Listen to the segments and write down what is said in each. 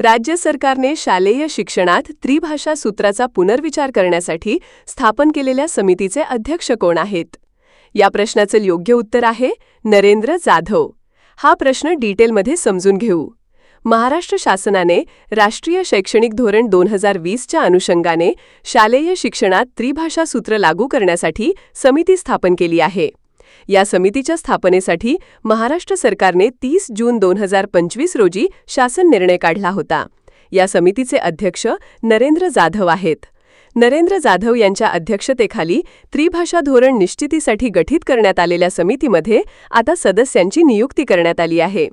राज्य सरकारने शालेय शिक्षणात त्रिभाषा सूत्राचा पुनर्विचार करण्यासाठी स्थापन केलेल्या समितीचे अध्यक्ष कोण आहेत? या प्रश्नाचं योग्य उत्तर आहे नरेंद्र जाधव. हा प्रश्न डिटेलमध्ये समजून घेऊ. महाराष्ट्र शासनाने राष्ट्रीय शैक्षणिक धोरण दोन हजार वीसच्या अनुषंगाने शालेय शिक्षणात त्रिभाषा सूत्र लागू करण्यासाठी समिती स्थापन केली आहे. या समितीच्या स्थापनेसाठी महाराष्ट्र सरकारने तीस जून दोन हजार पंचवीस रोजी शासन निर्णय काढला होता. या समितीचे अध्यक्ष नरेंद्र जाधव आहेत. नरेंद्र जाधव यांच्या अध्यक्षतेखाली त्रिभाषा धोरण निश्चितीसाठी गठीत करण्यात आलेल्या समितीमध्ये आता सदस्यांची नियुक्ती करण्यात आली आहे.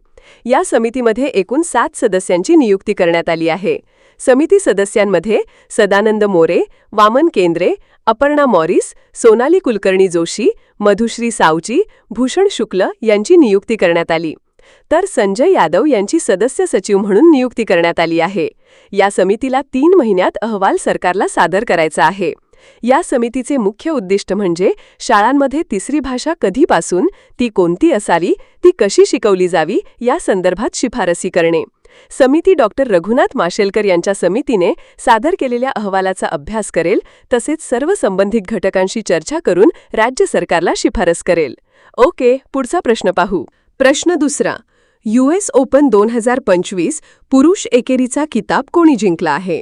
या समितीमध्ये एकूण सात सदस्यांची नियुक्ती करण्यात आली आहे. समिती सदस्यांमध्ये सदानंद मोरे वामन केंद्रे अपर्णा मॉरिस सोनाली कुलकर्णी जोशी मधुश्री सावची भूषण शुक्ल यांची नियुक्ती करण्यात आली. तर संजय यादव यांची सदस्य सचिव म्हणून नियुक्ती करण्यात आली आहे. या समितीला तीन महिन्यात अहवाल सरकारला सादर करायचा आहे. या समितीचे मुख्य उद्दिष्ट म्हणजे शाळांमध्ये तिसरी भाषा कधीपासून ती कोणती असावी ती कशी शिकवली जावी या संदर्भात शिफारसी करणे. समिती डॉक्टर रघुनाथ माशेलकर यांच्या समितीने सादर केलेल्या अहवालाचा अभ्यास करेल तसेच सर्व संबंधित घटकांशी चर्चा करून राज्य सरकारला शिफारस करेल. ओके पुढचा प्रश्न पाहू. प्रश्न दुसरा. यूएस ओपन दोन हजार पंचवीस पुरुष एकेरीचा किताब कोणी जिंकला आहे?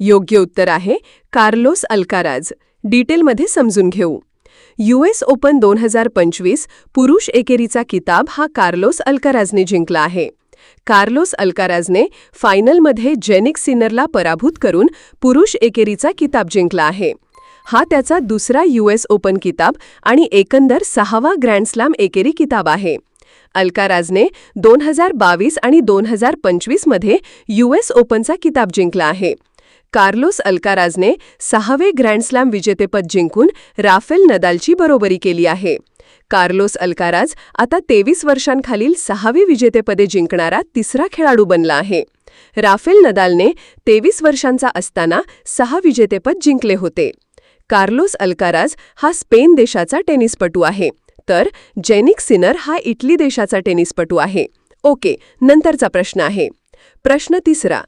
योग्य उत्तर आहे कार्लोस अल्काराज. डिटेलमध्ये समजून घेऊ. यूएस ओपन दोन हजार पंचवीस पुरुष एकेरीचा किताब हा कार्लोस अल्काराजने जिंकला आहे. कार्लोस अल्काराजने फायनलमध्ये जेनिक सिनरला पराभूत करून पुरुष एकेरीचा किताब जिंकला आहे. हा त्याचा दुसरा यूएस ओपन किताब आणि एकंदर सहावा ग्रँडस्लॅम एकेरी किताब आहे. अल्काराजने दोन हजार बावीस आणि दोन हजार पंचवीसमध्ये यूएस ओपनचा किताब जिंकला आहे. कार्लोस अल्काराजने सहावे ग्रँडस्लॅम विजेतेपद जिंकून राफेल नदालची बरोबरी केली आहे. कार्लोस अल्काराज आता तेवीस वर्षांखालील सहावी विजेतेपदे जिंकणारा तिसरा खेळाडू बनला आहे. राफेल नदालने तेवीस वर्षांचा असताना सहा विजेतेपद जिंकले होते. कार्लोस अल्काराज हा स्पेन देशाचा टेनिसपटू आहे. तर जेनिक सिनर हा इटली देशाचा टेनिसपटू आहे. ओके नंतरचा प्रश्न आहे. प्रश्न तिसरा.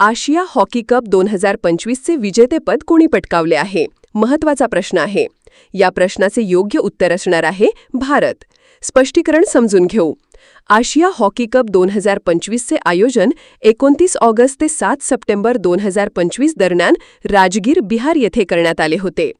आशिया हॉकी कप दोन हजार पंचवीसचे विजेतेपद कोणी पटकावले आहे? महत्त्वाचा प्रश्न आहे. या प्रश्नाचे योग्य उत्तर असणार आहे भारत. स्पष्टीकरण समजून घेऊ. आशिया हॉकी कप दोन हजार पंचवीसचे आयोजन एकोणतीस ऑगस्ट ते सात सप्टेंबर दोन हजार पंचवीस दरम्यान राजगीर बिहार येथे करण्यात आले होते.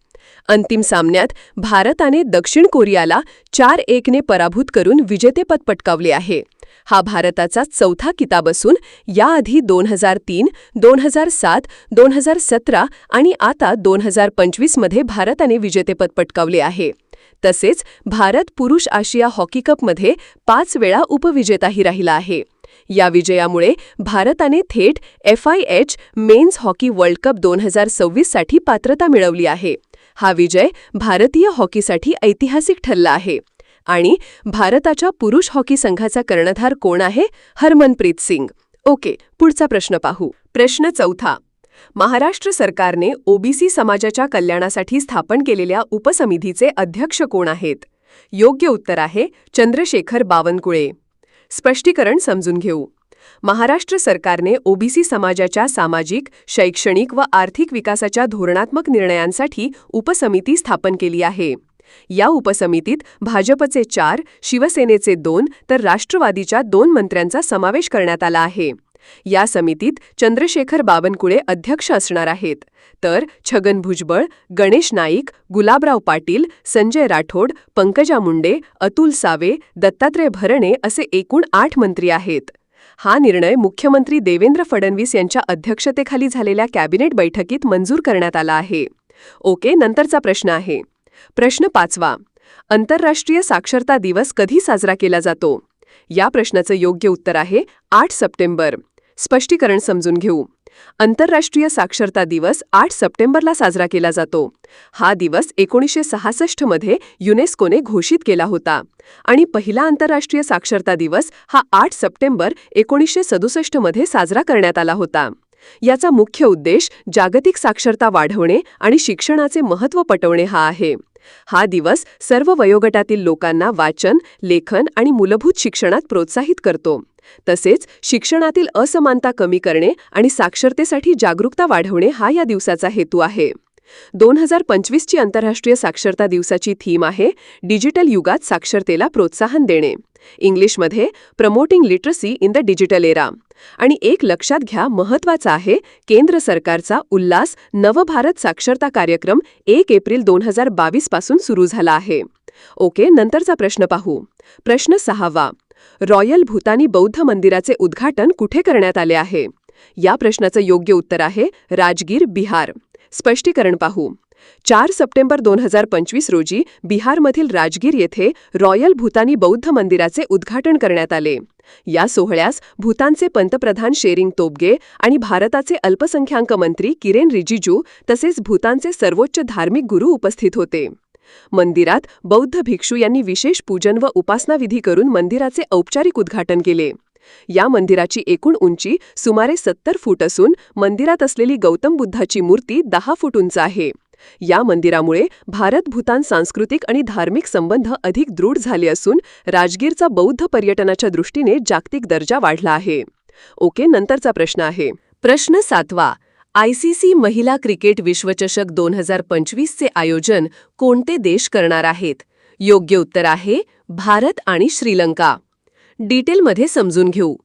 अंतिम सामन्यात भारताने दक्षिण कोरियाला चार एकने पराभूत करून विजेतेपद पटकावले आहे. हा भारताचा चौथा किताब असून याआधी दोन हजार तीन दोन हजार सात दोन हजार सतरा आणि आता दोन हजार पंचवीसमध्ये भारताने विजेतेपद पटकावले आहे. तसेच भारत पुरुष आशिया हॉकी कपमध्ये पाच वेळा उपविजेताही राहिला आहे. या विजयामुळे भारताने थेट F I H men's hockey world cup दोन हजार सव्वीससाठी पात्रता मिळवली आहे. हा विजय भारतीय हॉकीसाठी ऐतिहासिक ठरला आहे. आणि भारताच्या पुरुष हॉकी संघाचा कर्णधार कोण आहे? हरमनप्रीत सिंग. ओके पुढचा प्रश्न पाहू. प्रश्न चौथा. महाराष्ट्र सरकारने ओबीसी समाजाच्या कल्याणासाठी स्थापन केलेल्या उपसमितीचे अध्यक्ष कोण आहेत? योग्य उत्तर आहे चंद्रशेखर बावनकुळे. स्पष्टीकरण समजून घेऊ. महाराष्ट्र सरकारने ओबीसी समाजाच्या सामाजिक शैक्षणिक व आर्थिक विकासाच्या धोरणात्मक निर्णयांसाठी उपसमिती स्थापन केली आहे. या उपसमितीत भाजपचे चार शिवसेनेचे दोन तर राष्ट्रवादीच्या दोन मंत्र्यांचा समावेश करण्यात आला आहे. या समितीत चंद्रशेखर बावनकुळे अध्यक्ष असणार आहेत. तर छगन भुजबळ गणेश नाईक गुलाबराव पाटील संजय राठोड पंकजा मुंडे अतुल सावे दत्तात्रय भरणे असे एकूण आठ मंत्री आहेत. हा निर्णय मुख्यमंत्री देवेंद्र फडणवीस यांच्या अध्यक्षतेखाली झालेल्या कॅबिनेट बैठकीत मंजूर करण्यात आला आहे. ओके नंतरचा प्रश्न आहे. प्रश्न पाचवा. आंतरराष्ट्रीय साक्षरता दिवस कधी साजरा केला जातो? या प्रश्नाचं योग्य उत्तर आहे आठ सप्टेंबर. स्पष्टीकरण समजून घेऊ. आंतरराष्ट्रीय साक्षरता दिवस आठ सप्टेंबरला साजरा केला जातो. हा दिवस एकोणीसशे सहासष्टमध्ये युनेस्कोने घोषित केला होता. आणि पहिला आंतरराष्ट्रीय साक्षरता दिवस हा आठ सप्टेंबर एकोणीसशे सदुसष्टमध्ये साजरा करण्यात आला होता. याचा मुख्य उद्देश जागतिक साक्षरता वाढवणे आणि शिक्षणाचे महत्त्व पटवणे हा आहे. हा दिवस सर्व वयोगटातील लोकांना वाचन लेखन आणि मूलभूत शिक्षणात प्रोत्साहित करतो. तसेच शिक्षणातील असमानता कमी करणे आणि साक्षरतेसाठी जागरूकता वाढवणे हा या दिवसाचा हेतू आहे. दोन हजार पंचवीसची आंतरराष्ट्रीय साक्षरता दिवसाची थीम आहे डिजिटल युगात साक्षरतेला प्रोत्साहन देणे. इंग्लिशमध्ये promoting literacy in the digital era. आणि एक लक्षात घ्या महत्त्वाचा आहे केंद्र सरकारचा उल्हास नवभारत साक्षरता कार्यक्रम एक एप्रिल दोन हजार बावीसपासून सुरू झाला आहे. ओके नंतरचा प्रश्न पाहू. प्रश्न सहावा. रॉयल भूतानी बौद्ध मंदिराचे उद्घाटन कुठे करण्यात आले आहे? या प्रश्नाचं योग्य उत्तर आहे राजगीर बिहार. स्पष्टीकरण पाहू. चार सप्टेंबर दोन हजार पंचवीस रोजी बिहारमधील राजगीर येथे रॉयल भूतानी बौद्ध मंदिराचे उद्घाटन करण्यात आले. या सोहळ्यास भूतानचे पंतप्रधान शेरिंग तोबगे आणि भारताचे अल्पसंख्याक मंत्री किरेन रिजिजू तसेच भूतानचे सर्वोच्च धार्मिक गुरु उपस्थित होते. मंदिरात बौद्ध भिक्षू यांनी विशेष पूजन व उपासनाविधी करून मंदिराचे औपचारिक उद्घाटन केले. या मंदिराची एकूण उंची सुमारे सत्तर फूट असून मंदिरात असलेली गौतम बुद्धाची मूर्ती दहा फूट उंच आहे. या मंदिरामुळे भारत भूतान सांस्कृतिक आणि धार्मिक संबंध अधिक दृढ झाले असून राजगीरचा बौद्ध पर्यटनाच्या दृष्टीने जागतिक दर्जा वाढला आहे. ओके नंतरचा प्रश्न आहे. प्रश्न सातवा. आयसीसी महिला क्रिकेट विश्वचषक दोन हजार पंचवीसचे आयोजन कोणते देश करणार आहेत? योग्य उत्तर आहे भारत आणि श्रीलंका. डिटेलमध्ये समजून घेऊ.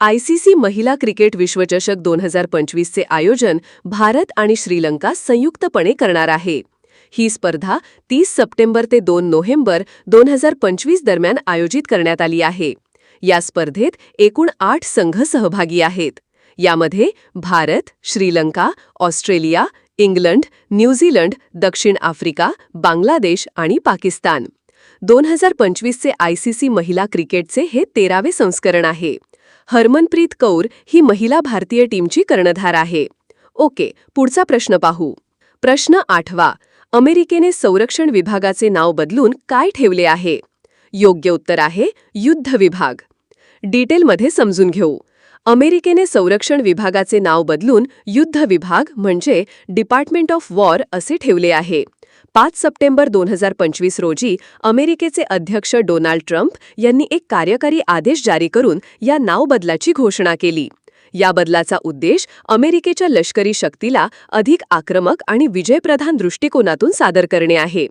आयसीसी महिला क्रिकेट विश्वचषक दोन हजार पंचवीसचे आयोजन भारत आणि श्रीलंका संयुक्तपणे करणार आहे. ही स्पर्धा तीस सप्टेंबर ते दोन नोव्हेंबर दोन हजार पंचवीस दरम्यान आयोजित करण्यात आली आहे. या स्पर्धेत एकूण आठ संघ सहभागी आहेत. यामध्ये Bharat Sri Lanka Australia England New Zealand दक्षिण आफ्रिका बांगलादेश आणि पाकिस्तान. दोन हजार पंचवीसचे आयसीसी महिला क्रिकेटचे हे तेरावे संस्करण आहे. हरमनप्रीत कौर ही महिला भारतीय टीमची कर्णधार आहे. ओके पुढचा प्रश्न पाहू. प्रश्न आठवा अमेरिकेने संरक्षण विभागाचे नाव बदलून काय ठेवले आहे? योग्य उत्तर आहे युद्ध विभाग. डिटेलमध्ये समजून घेऊ. अमेरिकेने संरक्षण विभागाचे नाव बदलून युद्ध विभाग म्हणजे डिपार्टमेंट ऑफ वॉर असे ठेवले आहे. पाच सप्टेंबर दोन हजार पंचवीस रोजी अमेरिकेचे अध्यक्ष डोनाल्ड ट्रम्प यांनी एक कार्यकारी आदेश जारी करून या नाव बदलाची घोषणा केली. या बदलाचा उद्देश अमेरिकेच्या लष्करी शक्तीला अधिक आक्रमक आणि विजयप्रधान दृष्टिकोनातून सादर करणे आहे.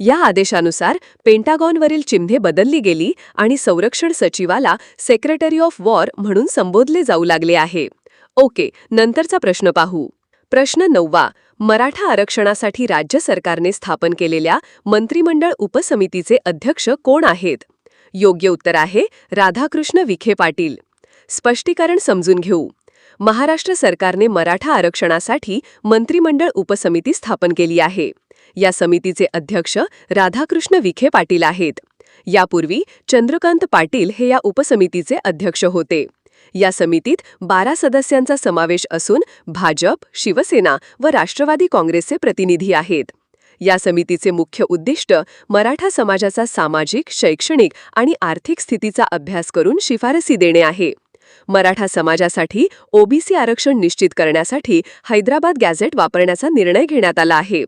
या आदेशानुसार पेंटागॉनवरील चिन्हे बदलली गेली आणि संरक्षण सचिवाला सेक्रेटरी ऑफ वॉर म्हणून संबोधले जाऊ लागले आहे. ओके नंतरचा प्रश्न पाहू. प्रश्न नववा मराठा आरक्षणासाठी राज्य सरकारने स्थापन केलेल्या मंत्रिमंडळ उपसमितीचे अध्यक्ष कोण आहेत? योग्य उत्तर आहे राधाकृष्ण विखे पाटील. स्पष्टीकरण समजून घेऊ. महाराष्ट्र सरकारने मराठा आरक्षणासाठी मंत्रिमंडळ उपसमिती स्थापन केली आहे. या समितीचे अध्यक्ष राधाकृष्ण विखे पाटील आहेत. यापूर्वी चंद्रकांत पाटील हे या उपसमितीचे अध्यक्ष होते. या समितीत बारा सदस्यांचा समावेश असून भाजप शिवसेना व राष्ट्रवादी काँग्रेसचे प्रतिनिधी आहेत. या समितीचे मुख्य उद्दिष्ट मराठा समाजाचा सामाजिक शैक्षणिक आणि आर्थिक स्थितीचा अभ्यास करून शिफारसी देणे आहे. मराठा समाजासाठी ओबीसी आरक्षण निश्चित करण्यासाठी हैदराबाद गॅझेट वापरण्याचा निर्णय घेण्यात आला आहे.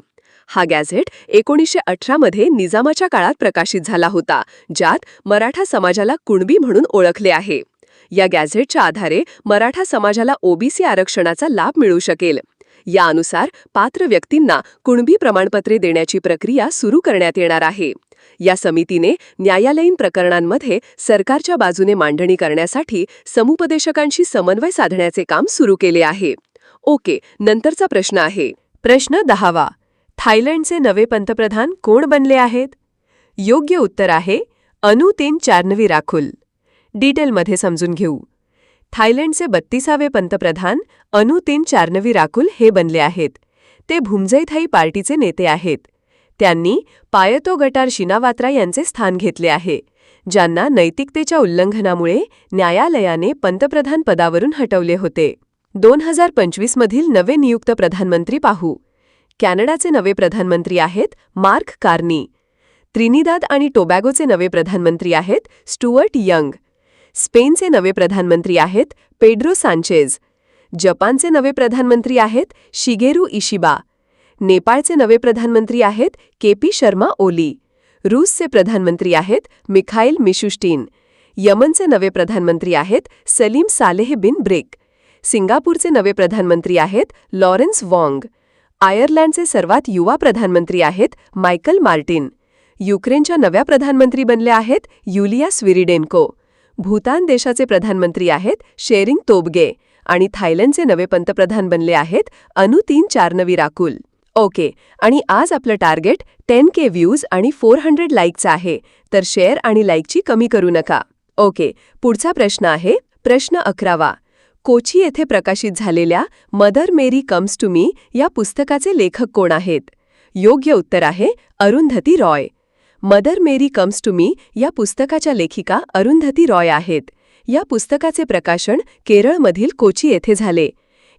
हा गॅझेट एकोणीसशे अठरामध्ये निजामाच्या काळात प्रकाशित झाला होता ज्यात मराठा समाजाला कुणबी म्हणून ओळखले आहे. या गॅझेटच्या आधारे मराठा समाजाला ओबीसी आरक्षणाचा लाभ मिळू शकेल. यानुसार पात्र व्यक्तींना कुणबी प्रमाणपत्रे देण्याची प्रक्रिया सुरू करण्यात येणार आहे. या समितीने न्यायालयीन प्रकरणांमध्ये सरकारच्या बाजूने मांडणी करण्यासाठी समुपदेशकांशी समन्वय साधण्याचे काम सुरू केले आहे. ओके नंतरचा प्रश्न आहे. प्रश्न दहावा. थायलंडचे नवे पंतप्रधान कोण बनले आहेत? योग्य उत्तर आहे अनुतेन चार्नवी राखुल. डिटेलमध्ये समजून घेऊ. थायलंडचे बत्तीसावे पंतप्रधान अनुतीन चार्नवी राकुल हे बनले आहेत. ते भुमजैथाई पार्टीचे नेते आहेत. त्यांनी पायतो गटार शिनावात्रा यांचे स्थान घेतले आहे ज्यांना नैतिकतेच्या उल्लंघनामुळे न्यायालयाने पंतप्रधान पदावरून हटवले होते. दोन हजार पंचवीसमधील नवे नियुक्त प्रधानमंत्री पाहू. कॅनडाचे नवे प्रधानमंत्री आहेत मार्क कार्नी. त्रिनिदाद आणि टोबॅगोचे नवे प्रधानमंत्री आहेत स्टुअर्ट यंग. स्पेनचे नवे प्रधानमंत्री आहेत पेड्रो सांचेज. जपानचे नवे प्रधानमंत्री आहेत शिगेरू इशिबा. नेपाळचे नवे प्रधानमंत्री आहेत के पी शर्मा ओली. रूसचे प्रधानमंत्री आहेत मिखाईल मिशुस्टीन यमनचे नवे प्रधानमंत्री आहेत सलीम सालेह बिन ब्रिक. सिंगापूरचे नवे प्रधानमंत्री आहेत लॉरेन्स वॉंग. आयर्लंडचे सर्वात युवा प्रधानमंत्री आहेत मायकल मार्टिन. युक्रेनच्या नव्या प्रधानमंत्री बनल्या आहेत युलिया स्विरिडेन्को. भूतान देशाचे प्रधानमंत्री आहेत शेरिंग तोबगे आणि थायलंडचे नवे पंतप्रधान बनले आहेत अनु तीन चारनवी राकुल. ओके आणि आज आपलं टार्गेट टेन के व्ह्यूज आणि फोर हंड्रेड लाईकचं आहे तर शेअर आणि लाईकची कमी करू नका. ओके पुढचा प्रश्न आहे प्रश्न अकरावा. कोची येथे प्रकाशित झालेल्या Mother Mary comes to me या पुस्तकाचे लेखक कोण आहेत? योग्य उत्तर आहे Arundhati Roy. Mother Mary comes to me या पुस्तकाच्या लेखिका अरुंधती रॉय आहेत. या पुस्तकाचे प्रकाशन केरळमधील कोची येथे झाले.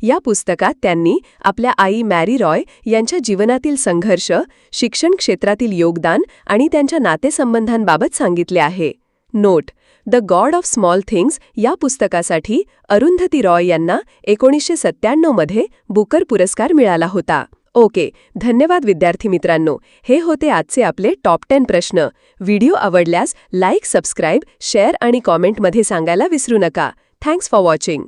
या पुस्तकात त्यांनी आपल्या आई मॅरी रॉय यांच्या जीवनातील संघर्ष शिक्षण क्षेत्रातील योगदान आणि त्यांच्या नातेसंबंधांबाबत सांगितले आहे. Note the God of Small Things या पुस्तकासाठी अरुंधती रॉय यांना एकोणीसशे सत्त्याण्णवमध्ये बुकर पुरस्कार मिळाला होता. ओके धन्यवाद विद्यार्थी मित्रांनो. हे होते आजचे आपले टॉप टेन प्रश्न. व्हिडिओ आवडल्यास लाईक सबस्क्राईब शेअर आणि कॉमेंटमध्ये सांगायला विसरू नका. Thanks for watching.